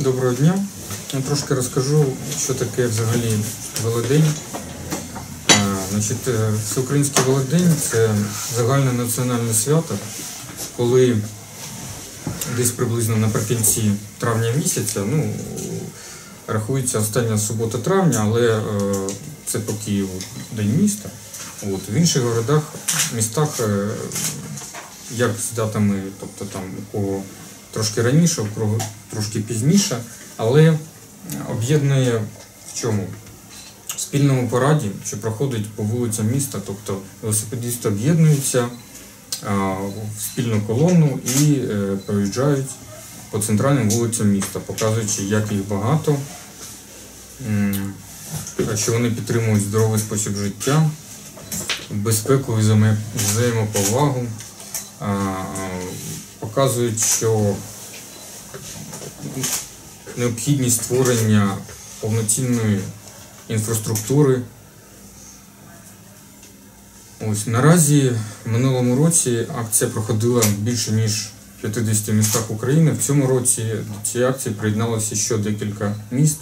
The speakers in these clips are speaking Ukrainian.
Доброго дня. Я трошки розкажу, що таке взагалі Великдень. Значить, е, Всеукраїнський Великдень це загальне національне свято, коли десь приблизно наприкінці травня місяця, ну, рахується остання субота травня, але е, це по Києву День міста. От. В інших городах, містах, е, як з датами, тобто там у кого трошки раніше, кого трошки пізніше, але об'єднує в чому? В спільному параді, що проходить по вулицям міста, тобто велосипедисти об'єднуються в спільну колону і е, проїжджають по центральним вулицям міста, показуючи, як їх багато, що вони підтримують здоровий спосіб життя, безпеку і взаємоповагу, показують, що необхідність створення повноцінної інфраструктури. Ось наразі в минулому році акція проходила більше ніж в 50 містах України. В цьому році до цієї акції приєдналося ще декілька міст,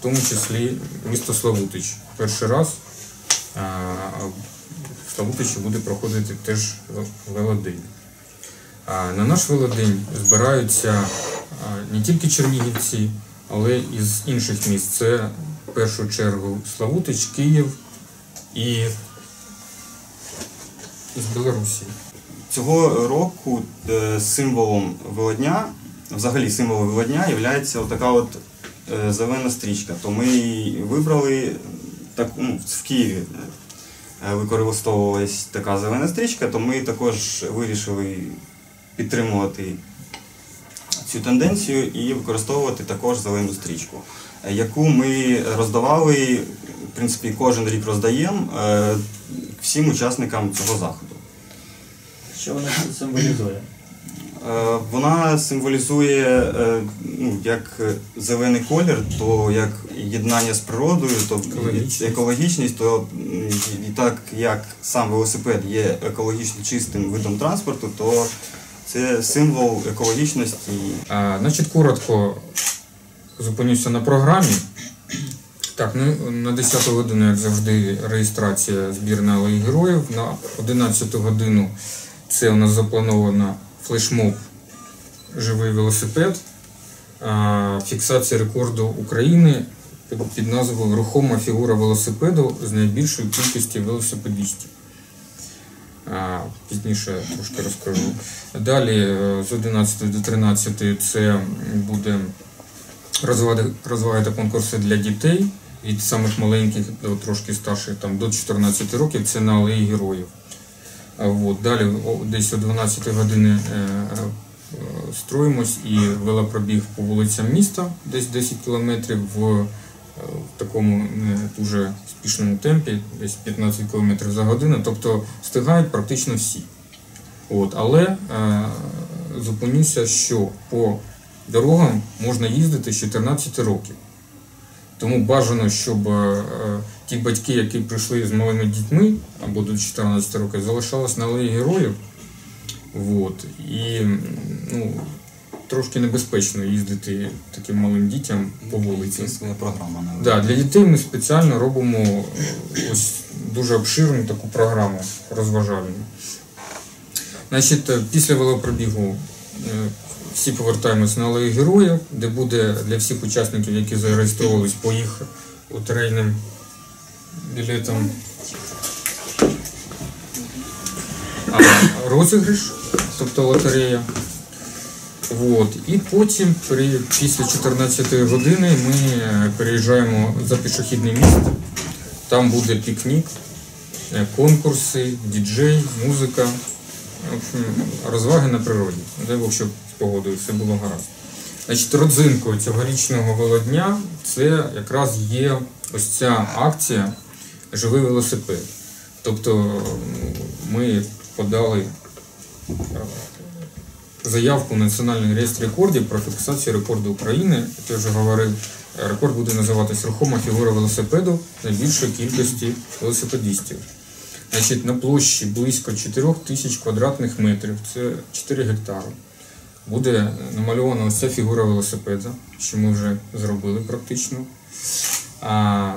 в тому числі місто Славутич. Перший раз в Славутичі буде проходити теж велодень. На наш велодень збираються не тільки чернігівці, але і з інших міст. Це в першу чергу Славутич, Київ і з Білорусі. Цього року е, символом Велодня, взагалі символом Велодня є така от е, зелена стрічка. То ми її вибрали так, ну, в Києві е, використовувалась така зелена стрічка, то ми також вирішили підтримувати цю тенденцію і використовувати також зелену стрічку, е, яку ми роздавали, в принципі, кожен рік роздаємо е, всім учасникам цього заходу. Що вона символізує? Е, Вона символізує ну, як зелений колір, то як єднання з природою, то Екологічність. екологічність, то і так як сам велосипед є екологічно чистим видом транспорту, то це символ екологічності. А, значить, коротко зупинюся на програмі. Так, ну на 10 годину, як завжди, реєстрація збір на алеї героїв. На 11 годину це у нас заплановано флешмоб Живий велосипед, фіксація рекорду України під, назвою Рухома фігура велосипеду з найбільшою кількістю велосипедистів. Пізніше трошки розкажу. Далі е, з 11 до 13 це буде розваги та конкурси для дітей від самих маленьких до трошки старших, там до 14 років. Це на алеї героїв. От, далі десь о 12 години е, е, строїмось і велопробіг по вулицям міста, десь 10 кілометрів в такому не дуже спішному темпі, десь 15 км за годину. Тобто встигають практично всі. От, але е, зупинюся, що по дорогам можна їздити з 14 років. Тому бажано, щоб е, е, ті батьки, які прийшли з малими дітьми або до 14 років, залишались на алеї героїв. От, і ну, трошки небезпечно їздити таким малим дітям по вулиці. Це своя програма. навіть. Да, для дітей ми спеціально робимо е, ось дуже обширну таку програму розважальну. Значить, е, після велопробігу е, всі повертаємось на алею героїв, де буде для всіх учасників, які зареєструвались по їх лотерейним білетам розіграш, тобто лотерея. От. І потім при, після 14 години ми е, переїжджаємо за пішохідний міст. Там буде пікнік, е, конкурси, діджей, музика, розваги на природі. Дай Бог, щоб з погодою все було гаразд. Значить, родзинкою цьогорічного велодня це якраз є ось ця акція Живий велосипед. Тобто ми подали е, заявку в Національний реєстр рекордів про фіксацію рекорду України. Як я вже говорив, рекорд буде називатись рухома фігура велосипеду найбільшої кількості велосипедистів. Значить, на площі близько 4 тисяч квадратних метрів, це 4 гектари. буде намальована ось ця фігура велосипеда, що ми вже зробили практично. А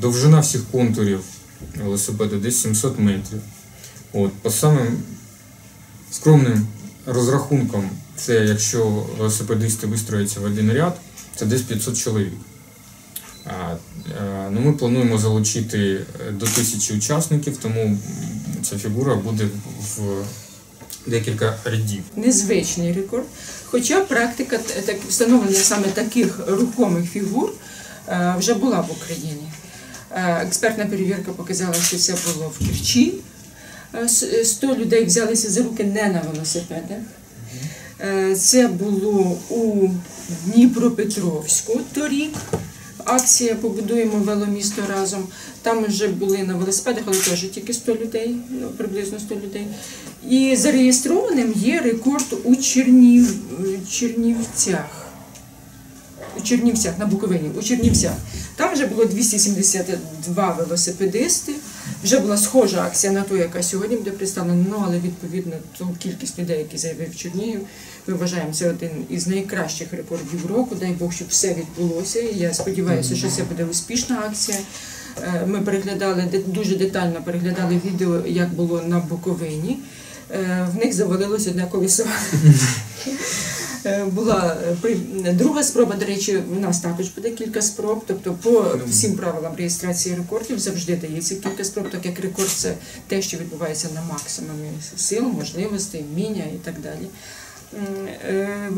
довжина всіх контурів велосипеда десь 700 метрів. От, по самим скромним розрахункам, це якщо велосипедисти вистрояться в один ряд, це десь 500 чоловік. Е, ну, ми плануємо залучити е, до тисячі учасників, тому ця фігура буде в декілька рядів. незвичний рекорд. Хоча практика так, встановлення саме таких рухомих фігур е, вже була в Україні. Експертна перевірка показала, що це було в Керчі. Е, 100 людей взялися за руки не на велосипедах. Е, Це було у Дніпропетровську торік. Акція Побудуємо веломісто разом. Там вже були на велосипедах, але теж тільки 100 людей, ну, приблизно 100 людей. І зареєстрованим є рекорд у Чернів... Чернівцях. У Чернівцях, на Буковині, у Чернівцях. Там вже було 272 велосипедисти. Вже була схожа акція на ту, яка сьогодні буде представлена, ну але відповідно ту кількість людей, які заявив Чернігів, ми вважаємо це один із найкращих рекордів року. Дай Бог, щоб все відбулося. Я сподіваюся, що це буде успішна акція. Е, Ми переглядали дуже детально переглядали відео, як було на Буковині. Е, В них завалилось одне колесо. Е, Була е, при- друга спроба, до речі, в нас також буде кілька спроб. Тобто, по всім правилам реєстрації рекордів завжди дається кілька спроб, так як рекорд це те, що відбувається на максимумі сил, можливостей, вміння і так далі. Е,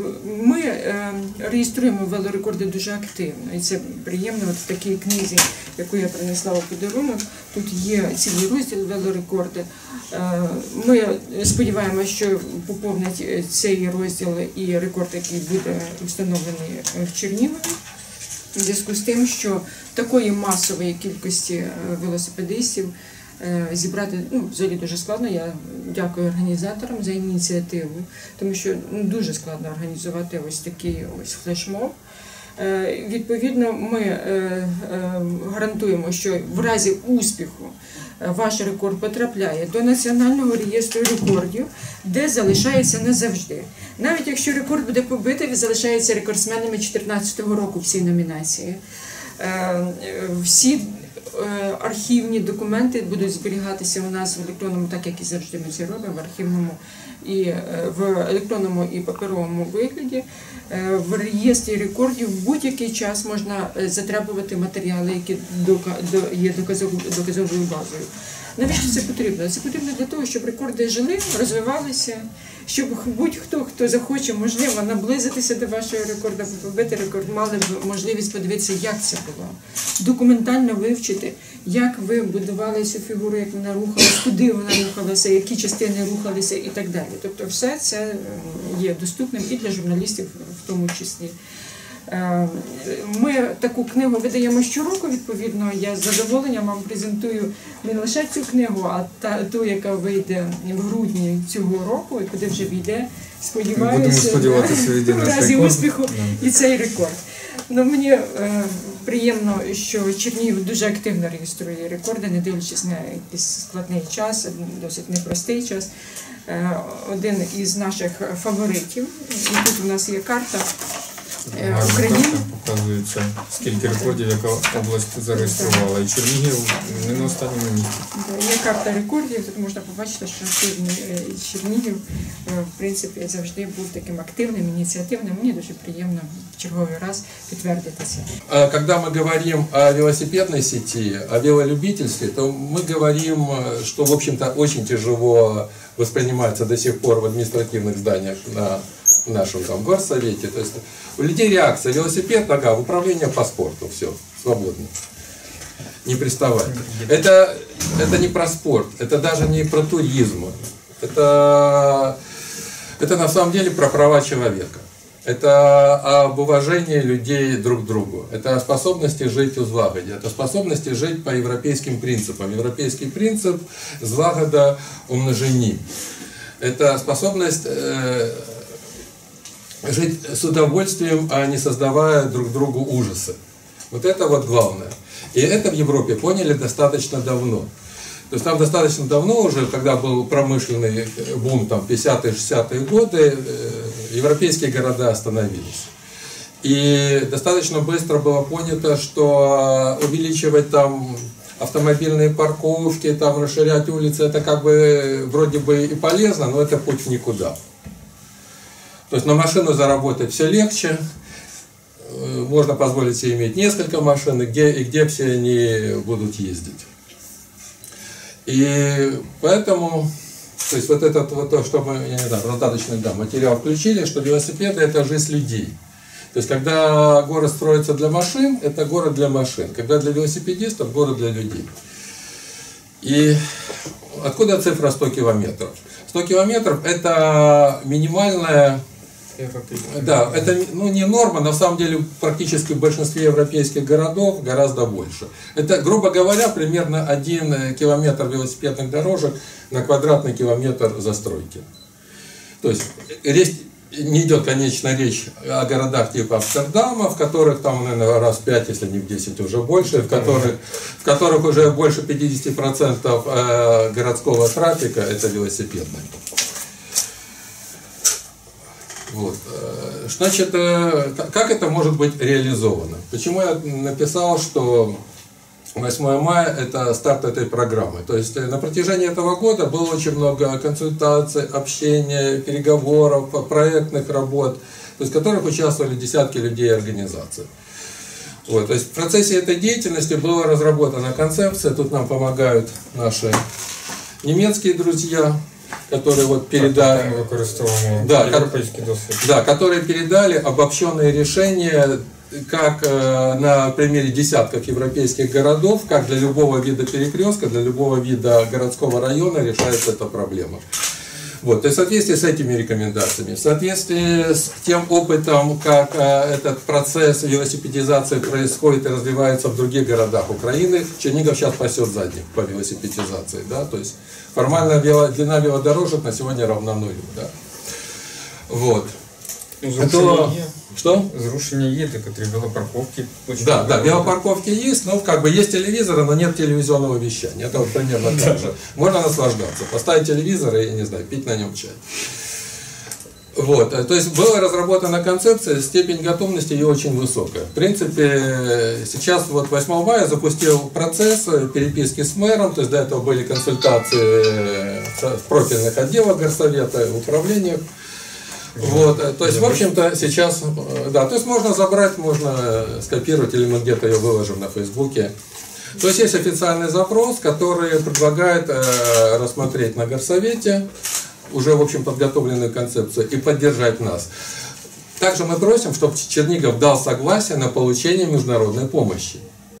Ми е, реєструємо велорекорди дуже активно, і це приємно. От в такій книзі, яку я принесла у подарунок, тут є цілий розділ велорекорди. Е, Ми сподіваємося, що поповнить цей розділ і рекорд, який буде встановлений в Чернігові. У зв'язку з тим, що такої масової кількості велосипедистів зібрати ну, взагалі дуже складно. Я дякую організаторам за ініціативу, тому що ну, дуже складно організувати ось такий ось флешмоб. Е, Відповідно, ми е, е, гарантуємо, що в разі успіху е, ваш рекорд потрапляє до національного реєстру рекордів, де залишається назавжди. Навіть якщо рекорд буде побитий, ви залишаєтеся рекордсменами 2014 року в цій номінації. Е, е, Всі е, архівні документи будуть зберігатися у нас в електронному, так як і завжди ми це робимо, в архівному і е, в електронному і паперовому вигляді. Е, В реєстрі рекордів в будь-який час можна е, затребувати матеріали, які є доказовою базою. Навіщо це потрібно? Це потрібно для того, щоб рекорди жили, розвивалися, щоб будь-хто, хто захоче, можливо, наблизитися до вашого рекорду, побити рекорд, мали б можливість подивитися, як це було. Документально вивчити, як ви будували цю фігуру, як вона рухалася, куди вона рухалася, які частини рухалися і так далі. Тобто, все це е, є доступним і для журналістів в тому числі. Е, Ми таку книгу видаємо щороку. Відповідно, я з задоволенням вам презентую не лише цю книгу, а та ту, яка вийде в грудні цього року, і куди вже війде. Сподіваюся, в разі успіху і цей рекорд. Ну мені е, приємно, що Чернігів дуже активно реєструє рекорди, не дивлячись на якийсь складний час, досить непростий час. Е, один із наших фаворитів. І тут у нас є карта е, Гарна України. карта показується, скільки рекордів яка область зареєструвала. І Чернігів не на останньому місці. Є карта рекордів, тут можна побачити, що сьогодні е, Чернігів е, в принципі завжди був таким активним, ініціативним. Мені дуже приємно в черговий раз підтвердити це. А Когда мы говорим о велосипедной сети, о велолюбительстве, то мы говорим, э, что, в общем-то, очень тяжело воспринимается до сих пор в административных зданиях на в нашем там горсовете. То есть у людей реакция, велосипед, нога, управление по спорту, все, свободно. Не приставать. Это, это не про спорт, это даже не про туризм. Это, это на самом деле про права человека. Это об уважении людей друг к другу. Это о способности жить у злагоді. Это способности жить по европейским принципам. Европейский принцип злагода умножені. Это способность э, жить с удовольствием, а не создавая друг другу ужасы. Вот это вот главное. И это в Европе поняли достаточно давно. То есть там достаточно давно уже, когда был промышленный бум, там 50-е, 60-е годы, э, европейские города остановились. И достаточно быстро было понято, что увеличивать там автомобильные парковки, там расширять улицы, это как бы вроде бы и полезно, но это путь в никуда. То есть на машину заработать все легче, э, можно позволить себе иметь несколько машин, и где, и где все они будут ездить. И поэтому, то есть вот это вот то, что мы, я не знаю, раздаточный да, материал включили, что велосипеды это жизнь людей. То есть когда город строится для машин, это город для машин. Когда для велосипедистов, город для людей. И откуда цифра 100 километров? 100 километров это минимальная да, это ну, не норма, на самом деле практически в большинстве европейских городов гораздо больше. Это, грубо говоря, примерно один километр велосипедных дорожек на квадратный километр застройки. То есть речь, не идет, конечно, речь о городах типа Амстердама, в которых там, наверное, раз в 5, если не в 10 уже больше, в которых, в которых уже больше 50% э, городского трафика это велосипедный. Вот. Э, значит, э, как это может быть реализовано? Почему я написал, что 8 мая – это старт этой программы. То есть э, на протяжении этого года было очень много консультаций, общения, переговоров, проектных работ, то есть в которых участвовали десятки людей и организаций. Вот, то есть в процессе этой деятельности была разработана концепция, тут нам помогают наши немецкие друзья, которые вот передали, да, да, которые передали обобщенные решения как э, на примере десятков европейских городов, как для любого вида перекрестка, для любого вида городского района решается эта проблема. Вот, то есть в соответствии с этими рекомендациями, в соответствии с тем опытом, как э, этот процесс велосипедизации происходит и развивается в других городах Украины, Чернигов сейчас пасет задних по велосипедизации, да, то есть формальная вело, длина велодорожек на сегодня равна нулю, да. Вот. Это... Что? Зрушення є, котрі велопарковки. Да, да, велопарковки есть, но как бы есть телевизоры, но нет телевизионного вещания. Это вот примерно так же. Можно наслаждаться, поставить телевизор и, не знаю, пить на нем чай. Вот, э, то есть была разработана концепция, степень готовности ее очень высокая. В принципе, сейчас вот 8 мая запустил процесс переписки с мэром, то есть до этого были консультации в профильных отделах горсовета, управлениях. Вот, э, то есть, в общем-то, сейчас, э, да, то есть можно забрать, можно скопировать, или мы где-то ее выложим на Фейсбуке. То есть есть официальный запрос, который предлагает э, рассмотреть на горсовете уже, в общем, подготовленную концепцию и поддержать нас. Также мы просим, чтобы Чернигов дал согласие на получение международной помощи.